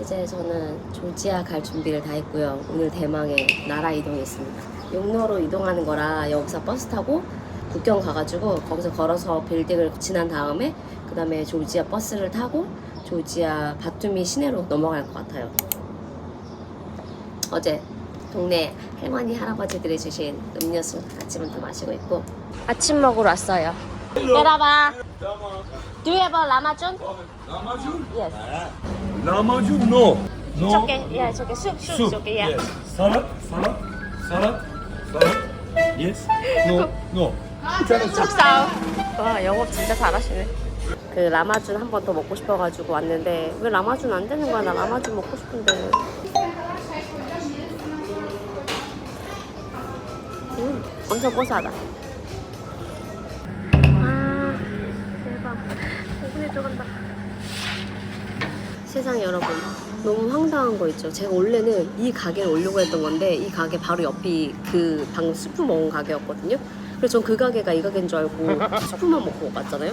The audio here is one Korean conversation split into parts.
이제 저는 조지아 갈 준비를 다 했고요. 오늘 대망의 나라 이동이 있습니다. 용로로 이동하는 거라 여기서 버스 타고 국경 가가지고 거기서 걸어서 빌딩을 지난 다음에 그 다음에 조지아 버스를 타고 조지아 바투미 시내로 넘어갈 것 같아요. 어제 동네 할머니 할아버지들이 주신 음료수 아침부터 마시고 있고 아침 먹으러 왔어요. 여러봐. Do you have a lamajun? Lamajun? Yes. No. No. It's okay. Yeah, it's okay. Soup, soup, Soup. it's okay. Yeah. Yes. Salad? Salad? Salad? Salad? Yes. No. No. 속상. 와 영업 진짜 잘하시네. 그 라마준 한 번 더 먹고 싶어가지고 왔는데 왜 라마준 안 되는 거야? 나 라마준 먹고 싶은데. 음, 엄청 고소하다. 세상에 여러분 너무 황당한 거 있죠. 제가 원래는 이 가게를 오려고 했던 건데 이 가게 바로 옆이 그 방금 수프 먹은 가게였거든요. 그래서 전 그 가게가 이 가게인 줄 알고 수프만 먹고 갔잖아요.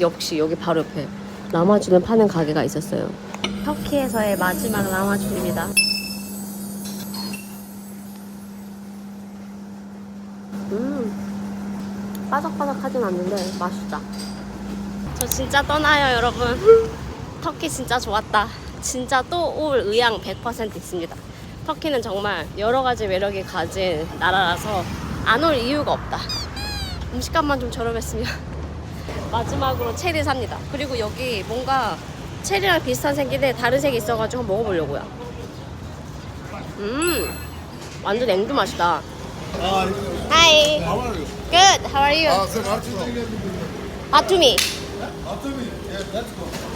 역시 여기 바로 옆에 라마준을 파는 가게가 있었어요. 터키에서의 마지막 라마준입니다. 음, 바삭바삭하진 않는데 맛있다. 저 진짜 떠나요, 여러분. 터키 진짜 좋았다. 진짜 또 올 의향 100% 있습니다. 터키는 정말 여러 가지 매력이 가진 나라라서 안 올 이유가 없다. 음식값만 좀 저렴했으면. 마지막으로 체리 삽니다. 그리고 여기 뭔가 체리랑 비슷한 색인데 다른 색이 있어가지고 한번 먹어보려고요. 음, 완전 앵두 맛이다. Hi. How are you? Good. How are you? Uh. After me. Yeah, let's go.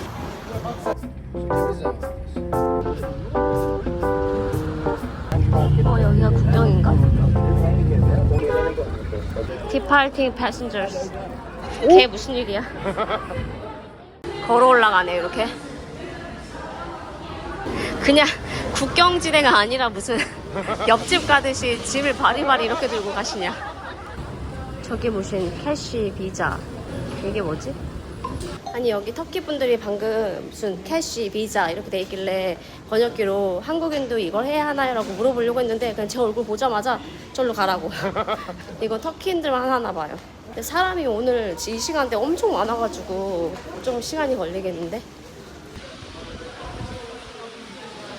어 여기가 국경인가? Departing passengers. 걔 무슨 일이야? 걸어 올라가네 이렇게. 그냥 국경지대가 아니라 무슨 옆집 가듯이 짐을 바리바리 이렇게 들고 가시냐? 저게 무슨 캐시 비자 이게 뭐지? 아니 여기 터키 분들이 방금 무슨 캐시 비자 이렇게 돼 있길래 번역기로 한국인도 이걸 해야 하나요 라고 물어보려고 했는데 그냥 제 얼굴 보자마자 절로 가라고. 이거 터키인들만 하나 봐요. 근데 사람이 오늘 이 시간대 엄청 많아가지고 좀 시간이 걸리겠는데?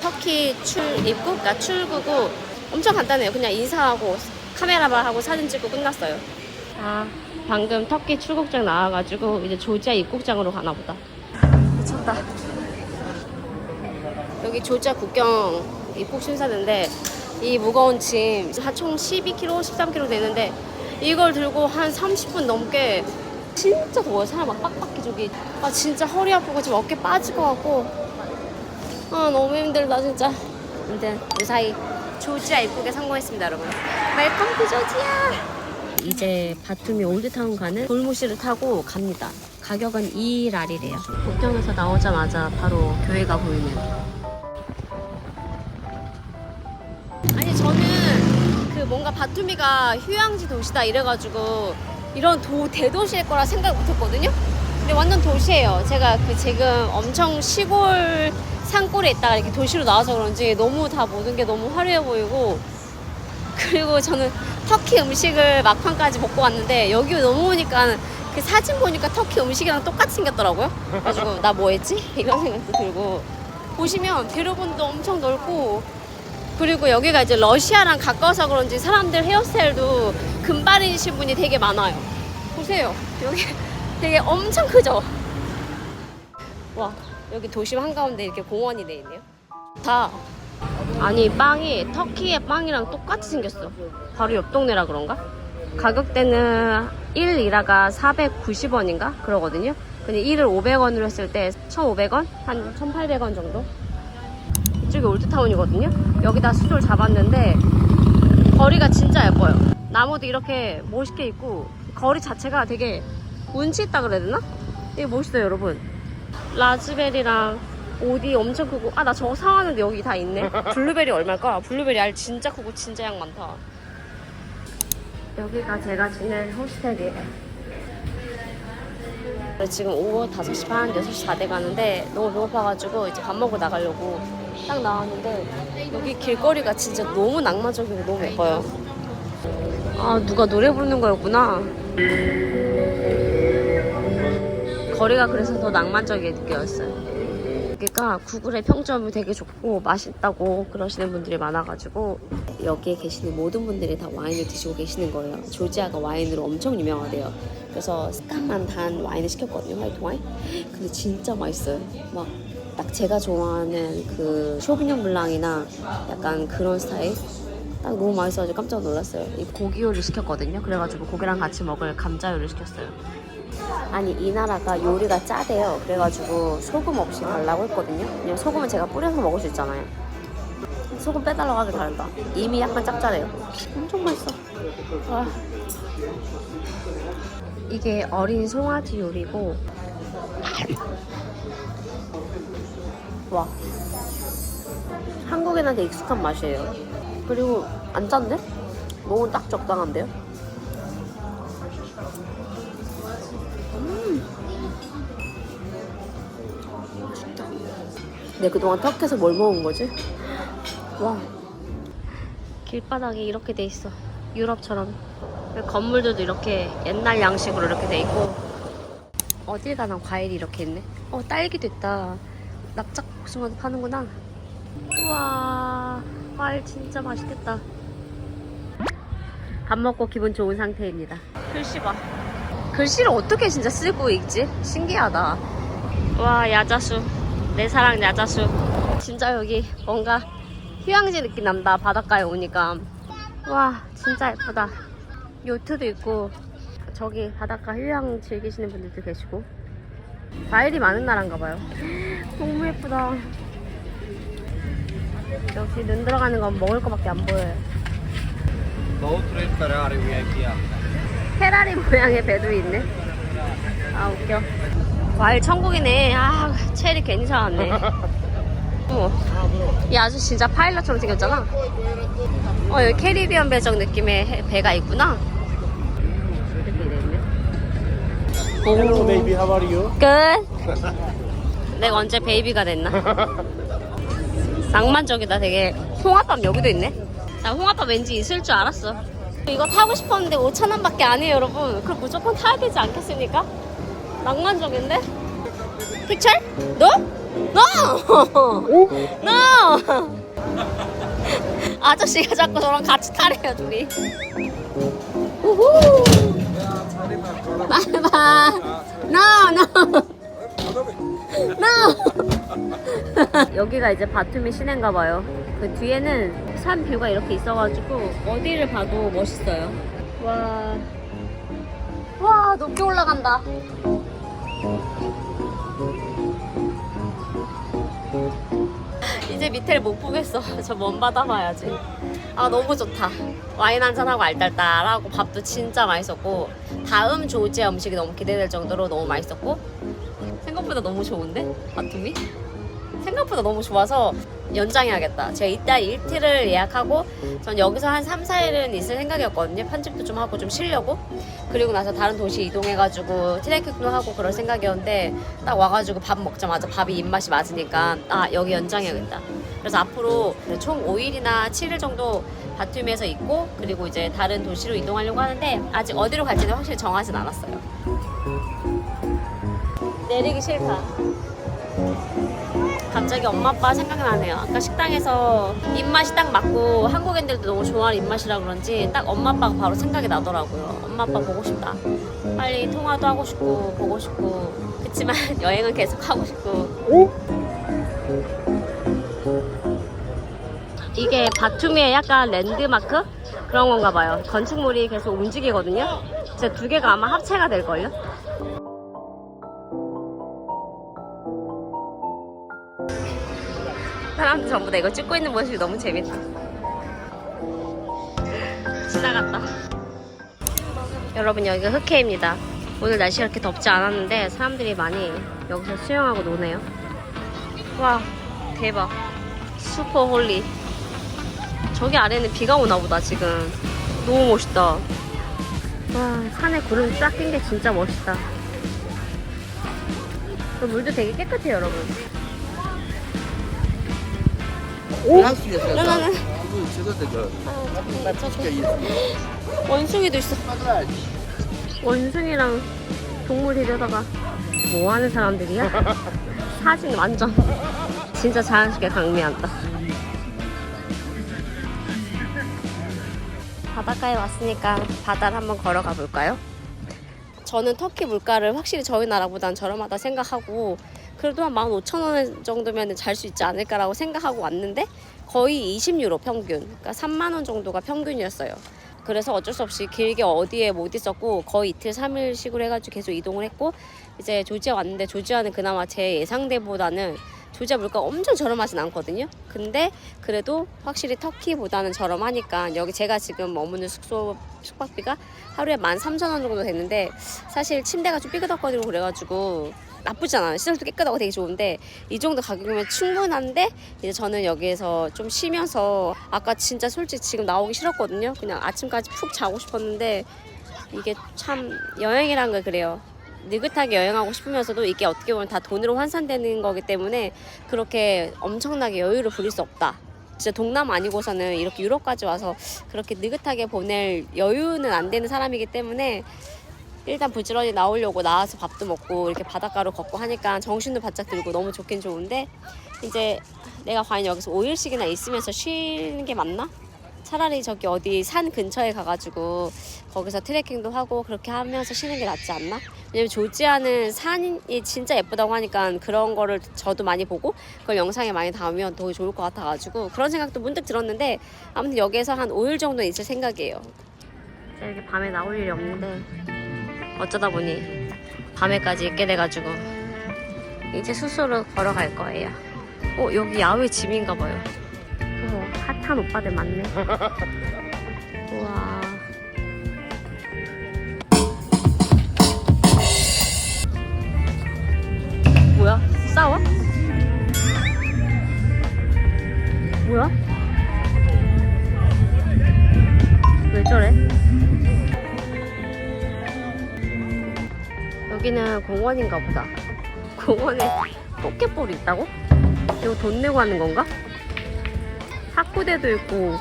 터키 출 입국, 그러니까 출국고 엄청 간단해요. 그냥 인사하고 카메라만 하고 사진 찍고 끝났어요. 아, 방금 터키 출국장 나와가지고 이제 조지아 입국장으로 가나 보다. 미쳤다. 여기 조지아 국경 입국 심사대인데 이 무거운 짐 총 12kg, 13kg 되는데 이걸 들고 한 30분 넘게 진짜 더워요. 사람 막 빡빡해 저기. 아 진짜 허리 아프고 지금 어깨 빠질 것 같고 아 너무 힘들다 진짜 근데 무사히 조지아 입국에 성공했습니다 여러분 웰컴 투 조지아 이제 바투미 올드타운 가는 돌무시를 타고 갑니다. 가격은 2라리래요. 국경에서 나오자마자 바로 교회가 보이는 아니 저는 그 뭔가 바투미가 휴양지 도시다 이래가지고 이런 도, 대도시일 거라 생각 못했거든요? 근데 완전 도시예요. 제가 그 지금 엄청 시골 산골에 있다가 이렇게 도시로 나와서 그런지 너무 다 모든 게 너무 화려해 보이고 그리고 저는 터키 음식을 막판까지 먹고 왔는데 여기 넘어오니까 그 사진 보니까 터키 음식이랑 똑같이 생겼더라고요. 그래가지고 나 뭐 했지? 이런 생각도 들고 보시면 대로변도 엄청 넓고 그리고 여기가 이제 러시아랑 가까워서 그런지 사람들 헤어스타일도 금발이신 분이 되게 많아요. 보세요. 여기 되게 엄청 크죠? 와, 여기 도심 한가운데 이렇게 공원이 돼 있네요. 다 아니 빵이 터키의 빵이랑 똑같이 생겼어. 바로 옆 동네라 그런가? 가격대는 1리라가 490원인가 그러거든요. 근데 1을 500원으로 했을 때 1,500원? 한 1,800원 정도? 이쪽이 올드타운이거든요. 여기다 수조를 잡았는데 거리가 진짜 예뻐요. 나무도 이렇게 멋있게 있고 거리 자체가 되게 운치 있다 그래야 되나? 되게 멋있어요 여러분. 라즈베리랑 오디 엄청 크고 아 나 저거 사왔는데 여기 다 있네 블루베리 얼마일까? 블루베리 알 진짜 크고 진짜 양 많다 여기가 제가 지낸 호스텔이에요 지금 오후 5시 반, 6시 다 돼가는데 너무 배고파가지고 이제 밥 먹으러 나가려고 딱 나왔는데 여기 길거리가 진짜 너무 낭만적이고 너무 예뻐요. 아 누가 노래 부르는 거였구나. 거리가 그래서 더 낭만적이게 느껴졌어요. 여기가 구글의 평점이 되게 좋고 맛있다고 그러시는 분들이 많아가지고 여기에 계시는 모든 분들이 다 와인을 드시고 계시는 거예요. 조지아가 와인으로 엄청 유명하대요. 그래서 스카만 단 와인을 시켰거든요. 화이트 와인. 근데 진짜 맛있어요. 막 딱 제가 좋아하는 그 쇼비뇽 블랑이나 약간 그런 스타일. 딱 너무 맛있어가지고 깜짝 놀랐어요. 이 고기 요리 시켰거든요. 그래가지고 고기랑 같이 먹을 감자 요리 시켰어요. 아니 이 나라가 요리가 짜대요. 그래가지고 소금 없이 달라고 했거든요. 왜냐면 소금은 제가 뿌려서 먹을 수 있잖아요. 소금 빼달라고 하길 잘한다. 이미 약간 짭짤해요. 엄청 맛있어. 와. 이게 어린 송아지 요리고 와 한국인한테 익숙한 맛이에요. 그리고 안 짠데? 너무 딱 적당한데요? 내 그동안 터키에서 뭘 먹은 거지? 와. 길바닥이 이렇게 돼 있어. 유럽처럼. 건물들도 이렇게 옛날 양식으로 이렇게 돼 있고. 어딜 가나 과일이 이렇게 있네. 어, 딸기도 있다. 납작 복숭아도 파는구나. 우와. 과일 진짜 맛있겠다. 밥 먹고 기분 좋은 상태입니다. 글씨 봐. 글씨를 어떻게 진짜 쓰고 읽지? 신기하다. 와 야자수 내 사랑 야자수. 진짜 여기 뭔가 휴양지 느낌 난다 바닷가에 오니까. 와 진짜 예쁘다. 요트도 있고 저기 바닷가 휴양 즐기시는 분들도 계시고. 과일이 많은 나라인가 봐요. 너무 예쁘다. 역시 눈 들어가는 건 먹을 거밖에 안 보여요. 페라리 모양의 배도 있네. 아 웃겨. 과일 천국이네. 아 체리 괜히 사왔네. 어머. 이 아저씨 진짜 파일럿처럼 생겼잖아. 어 여기 캐리비안 배적 느낌의 해- 배가 있구나. Hello, baby. How are you? 끝 내가 언제 베이비가 됐나? 낭만적이다 되게. 홍합밥 여기도 있네. 나 홍합밥 왠지 있을 줄 알았어. 이거 타고 싶었는데 5천 원밖에 아니에요 여러분. 그럼 무조건 타야 되지 않겠습니까? 낭만적인데? No! No! 아저씨가 자꾸 저랑 같이 타래요 둘이 우후 No! No! No! 여기가 이제 바투미 시내인가 봐요. 그 뒤에는 산 뷰가 이렇게 있어가지고 어디를 봐도 멋있어요. 와, 와 높게 올라간다. 이제 밑에를 못 보겠어. 저 먼 바다 봐야지. 아 너무 좋다. 와인 한 잔하고 알딸딸하고 밥도 진짜 맛있었고 다음 조지아 음식이 너무 기대될 정도로 너무 맛있었고 생각보다 너무 좋은데 바툼이? 생각보다 너무 좋아서 연장해야겠다. 제가 이따 일티를 예약하고 전 여기서 한 3, 4일은 있을 생각이었거든요. 편집도 좀 하고 좀 쉬려고. 그리고 나서 다른 도시 이동해가지고 트레킹도 하고 그럴 생각이었는데 딱 와가지고 밥 먹자마자 밥이 입맛이 맞으니까 아 여기 연장해야겠다. 그래서 앞으로 총 5일이나 7일 정도 바툼에서 있고 그리고 이제 다른 도시로 이동하려고 하는데 아직 어디로 갈지는 확실히 정하진 않았어요. 내리기 싫다. 갑자기 엄마 아빠 생각이 나네요. 아까 식당에서 입맛이 딱 맞고 한국인들도 너무 좋아하는 입맛이라 그런지 딱 엄마 아빠가 바로 생각이 나더라고요. 엄마 아빠 보고 싶다. 빨리 통화도 하고 싶고 보고 싶고 그치만 여행은 계속 하고 싶고 이게 바툼의 약간 랜드마크 그런 건가 봐요. 건축물이 계속 움직이거든요. 제두 개가 아마 합체가 될걸요? 전부 다 이거 찍고 있는 모습이 너무 재밌다. 지나갔다. 여러분 여기가 흑해입니다. 오늘 날씨가 그렇게 덥지 않았는데 사람들이 많이 여기서 수영하고 노네요. 와 대박. 슈퍼 홀리. 저기 아래는 비가 오나 보다 지금. 너무 멋있다. 와 산에 구름 쫙 낀 게 진짜 멋있다. 그 물도 되게 깨끗해요 여러분. 원숭이도 있어. 원숭이랑 동물 이러다가 뭐 하는 사람들이야? 사진 완전 진짜 자연스럽게 강미한다. 바닷가에 왔으니까 바다를 한번 걸어가 볼까요? 저는 터키 물가를 확실히 저희 나라보다는 저렴하다 생각하고 그래도 한 15,000원 정도면 잘 수 있지 않을까라고 생각하고 왔는데 거의 20유로 평균 그러니까 3만 원 정도가 평균이었어요 그래서 어쩔 수 없이 길게 어디에 못 있었고 거의 이틀 3일씩으로 해가지고 계속 이동을 했고 이제 조지아 왔는데 조지아는 그나마 제 예상대보다는 조지아 물가 엄청 저렴하진 않거든요. 근데 그래도 확실히 터키보다는 저렴하니까 여기 제가 지금 머무는 숙소 숙박비가 하루에 13,000원 정도 됐는데 사실 침대가 좀 삐그덕거리고 그래가지고 나쁘지 않아요. 시설도 깨끗하고 되게 좋은데 이 정도 가격이면 충분한데 이제 저는 여기에서 좀 쉬면서 아까 진짜 솔직히 지금 나오기 싫었거든요. 그냥 아침까지 푹 자고 싶었는데 이게 참 여행이란 걸 그래요. 느긋하게 여행하고 싶으면서도 이게 어떻게 보면 다 돈으로 환산되는 거기 때문에 그렇게 엄청나게 여유를 부릴 수 없다. 진짜 동남 아니고서는 이렇게 유럽까지 와서 그렇게 느긋하게 보낼 여유는 안 되는 사람이기 때문에 일단 부지런히 나오려고 나와서 밥도 먹고 이렇게 바닷가로 걷고 하니까 정신도 바짝 들고 너무 좋긴 좋은데 이제 내가 과연 여기서 5일씩이나 있으면서 쉬는 게 맞나? 차라리 저기 어디 산 근처에 가가지고 거기서 트레킹도 하고 그렇게 하면서 쉬는 게 낫지 않나? 왜냐면 조지아는 산이 진짜 예쁘다고 하니까 그런 거를 저도 많이 보고 그걸 영상에 많이 담으면 더 좋을 것 같아가지고 그런 생각도 문득 들었는데 아무튼 여기에서 한 5일 정도 있을 생각이에요. 이렇게 밤에 나올 일이 없는데 어쩌다 보니 밤에까지 있게 돼가지고 이제 숙소로 걸어갈 거예요. 어 여기 야외 집인가 봐요. 어머 핫한 오빠들 많네. 우와. 뭐야? 싸워? 공원인가 보다. 공원에 포켓볼이 있다고? 이거 돈 내고 하는 건가? 탁구대도 있고.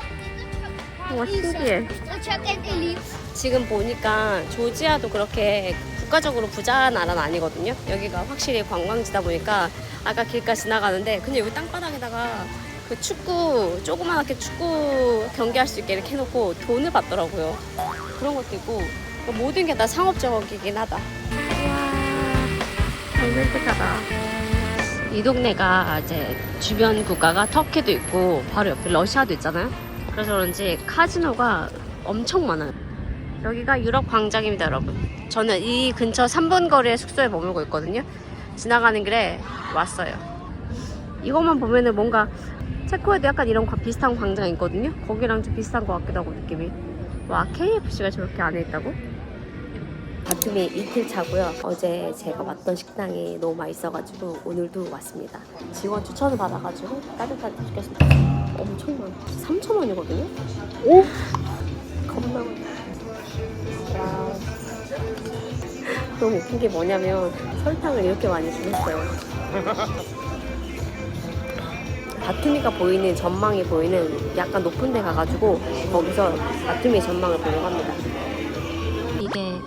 와 신기해. 지금 보니까 조지아도 그렇게 국가적으로 부자 나라는 아니거든요. 여기가 확실히 관광지다 보니까 아까 길가 지나가는데 근데 여기 땅바닥에다가 그 축구 조그맣게 축구 경기할 수 있게 이렇게 해놓고 돈을 받더라고요. 그런 것도 있고 그러니까 모든 게 다 상업적이긴 하다. 와 로맨틱하다. 이 동네가 이제 주변 국가가 터키도 있고 바로 옆에 러시아도 있잖아요. 그래서 그런지 카지노가 엄청 많아요. 여기가 유럽 광장입니다, 여러분. 저는 이 근처 3분 거리의 숙소에 머물고 있거든요. 지나가는 길에 왔어요. 이것만 보면은 뭔가 체코에도 약간 이런 과- 비슷한 광장 있거든요. 거기랑 좀 비슷한 것 같기도 하고 느낌이. 와 KFC가 저렇게 안에 있다고? 바툼이 이틀 차고요. 어제 제가 왔던 식당이 너무 맛있어가지고 오늘도 왔습니다. 직원 추천을 받아가지고 따뜻하게 시켰습니다. 엄청 많아. 3천 원이거든요. 오! 겁나 많아. 너무 웃긴 게 뭐냐면 설탕을 이렇게 많이 주셨어요. 바투미가 보이는 전망이 보이는 약간 높은 데 가가지고 거기서 바투미 전망을 보려고 합니다.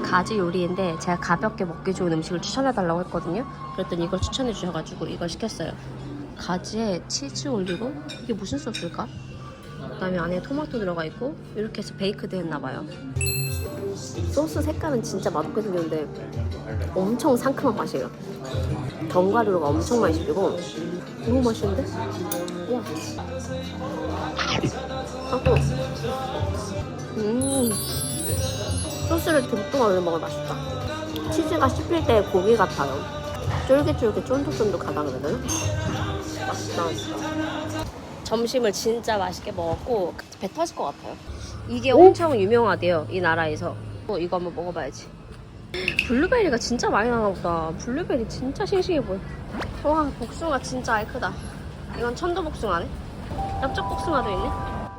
가지 요리인데 제가 가볍게 먹기 좋은 음식을 추천해달라고 했거든요. 그랬더니 이걸 추천해 주셔가지고 이걸 시켰어요. 가지에 치즈 올리고 이게 무슨 소스일까? 그다음에 안에 토마토 들어가 있고 이렇게 해서 베이크드 했나봐요. 소스 색깔은 진짜 맛없게 생겼는데 엄청 상큼한 맛이에요. 견과류가 엄청 많이 씹히고 너무 맛있는데? 와. 하고 음 소스를 듬뿍 올려 먹으면 맛있다. 치즈가 씹힐 때 고기 같아요. 쫄깃쫄깃 쫀득쫀득하다 그래야 되나? 맛있다. 점심을 진짜 맛있게 먹었고 배 터질 것 같아요. 이게 엄청 유명하대요 이 나라에서. 어, 이거 한번 먹어봐야지. 블루베리가 진짜 많이 나나 보다. 블루베리 진짜 싱싱해 보여. 와 복숭아 진짜 알 크다. 이건 천도 복숭아네. 엽적 복숭아도 있네.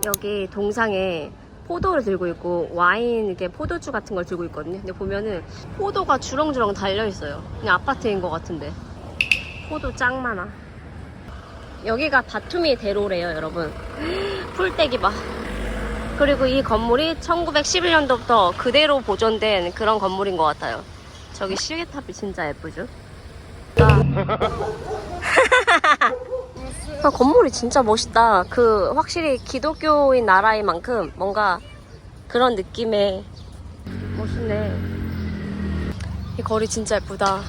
여기 동상에 포도를 들고 있고 와인 이렇게 포도주 같은 걸 들고 있거든요. 근데 보면은 포도가 주렁주렁 달려 있어요. 그냥 아파트인 것 같은데. 포도 짱 많아. 여기가 바투미 대로래요, 여러분. 풀떼기 봐. 그리고 이 건물이 1911년도부터 그대로 보존된 그런 건물인 것 같아요. 저기 시계탑이 진짜 예쁘죠? 아. 아, 건물이 진짜 멋있다. 그 확실히 기독교인 나라인 만큼 뭔가 그런 느낌의 멋있네. 이 거리 진짜 예쁘다.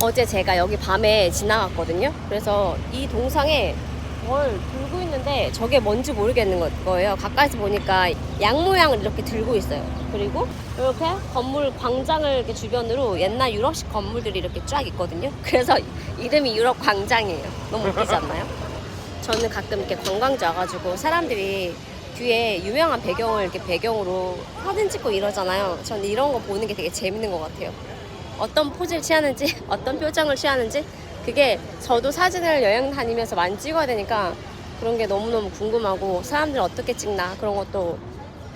어제 제가 여기 밤에 지나갔거든요. 그래서 이 동상에 뭘 들고 있는데 저게 뭔지 모르겠는 거- 거예요. 가까이서 보니까 양 모양을 이렇게 들고 있어요. 그리고 이렇게 건물 광장을 이렇게 주변으로 옛날 유럽식 건물들이 이렇게 쫙 있거든요. 그래서 이름이 유럽 광장이에요. 너무 웃기지 않나요? 저는 가끔 이렇게 관광지 와가지고 사람들이 뒤에 유명한 배경을 이렇게 배경으로 사진 찍고 이러잖아요. 저는 이런 거 보는 게 되게 재밌는 것 같아요. 어떤 포즈를 취하는지, 어떤 표정을 취하는지, 그게 저도 사진을 여행 다니면서 많이 찍어야 되니까 그런 게 너무너무 궁금하고 사람들 어떻게 찍나 그런 것도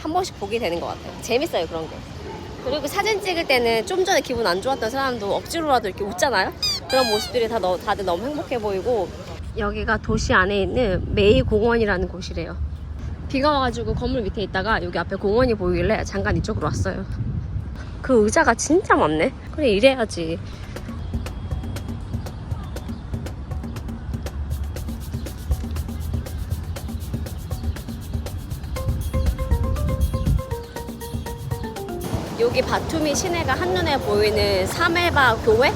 한 번씩 보게 되는 것 같아요. 재밌어요, 그런 게. 그리고 사진 찍을 때는 좀 전에 기분 안 좋았던 사람도 억지로라도 이렇게 웃잖아요? 그런 모습들이 다 너, 다들 너무 행복해 보이고 여기가 도시 안에 있는 메이 공원이라는 곳이래요. 비가 와가지고 건물 밑에 있다가 여기 앞에 공원이 보이길래 잠깐 이쪽으로 왔어요. 그 의자가 진짜 많네. 그래 이래야지. 여기 바투미 시내가 한눈에 보이는 사메바 교회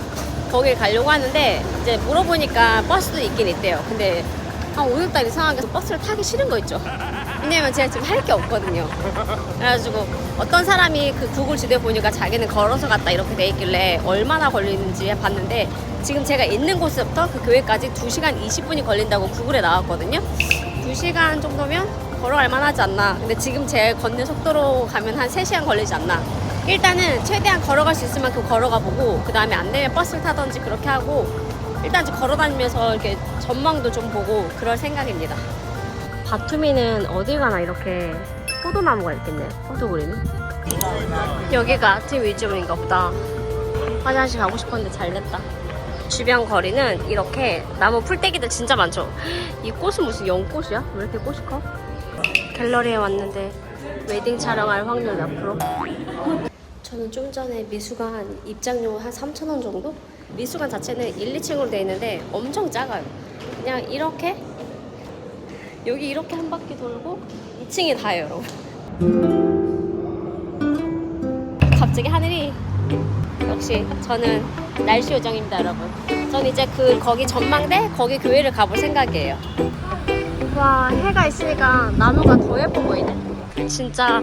거길 가려고 하는데 이제 물어보니까 버스도 있긴 있대요. 근데 아, 오늘따라 이상하게 버스를 타기 싫은 거 있죠. 왜냐면 제가 지금 할 게 없거든요. 그래가지고 어떤 사람이 그 구글 지도에 보니까 자기는 걸어서 갔다 이렇게 돼 있길래 얼마나 걸리는지 봤는데 지금 제가 있는 곳부터 그 교회까지 2시간 20분이 걸린다고 구글에 나왔거든요. 2시간 정도면 걸어갈 만하지 않나. 근데 지금 제 걷는 속도로 가면 한 3시간 걸리지 않나. 일단은 최대한 걸어갈 수 있을 만큼 걸어가 보고 그 다음에 안 되면 버스를 타던지 그렇게 하고 일단 좀 걸어 다니면서 이렇게 전망도 좀 보고 그럴 생각입니다. 바투미는 어디 가나 이렇게 포도나무가 있겠네. 포도그림이. 여기가 아트 뮤지엄인가 보다. 화장실 가고 싶었는데 잘 됐다. 주변 거리는 이렇게 나무 풀떼기들 진짜 많죠. 이 꽃은 무슨 연꽃이야? 왜 이렇게 꽃이 커? 갤러리에 왔는데 웨딩 촬영할 확률 몇 프로? 저는 좀 전에 미술관 입장료 한 3,000원 정도? 미술관 자체는 1, 2층으로 되어 있는데 엄청 작아요. 그냥 이렇게 여기 이렇게 한 바퀴 돌고 2층이 다예요, 여러분. 갑자기 하늘이 역시 저는 날씨 요정입니다, 여러분. 전 이제 그 거기 전망대 거기 교회를 가볼 생각이에요. 와 해가 있으니까 나무가 더 예뻐 보이네. 진짜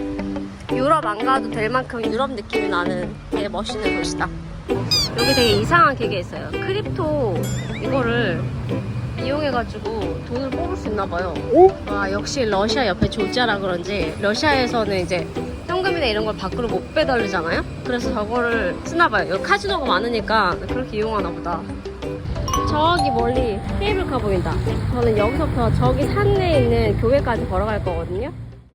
유럽 안 가도 될 만큼 유럽 느낌이 나는 되게 멋있는 곳이다. 여기 되게 이상한 기계 있어요. 크립토 이거를 이용해가지고 돈을 뽑을 수 있나 봐요. 와 역시 러시아 옆에 조지아라 그런지 러시아에서는 이제 현금이나 이런 걸 밖으로 못 빼돌리잖아요. 그래서 저거를 쓰나 봐요. 여기 카지노가 많으니까 그렇게 이용하나 보다. 저기 멀리 케이블카 보인다. 저는 여기서부터 저기 산에 있는 교회까지 걸어갈 거거든요.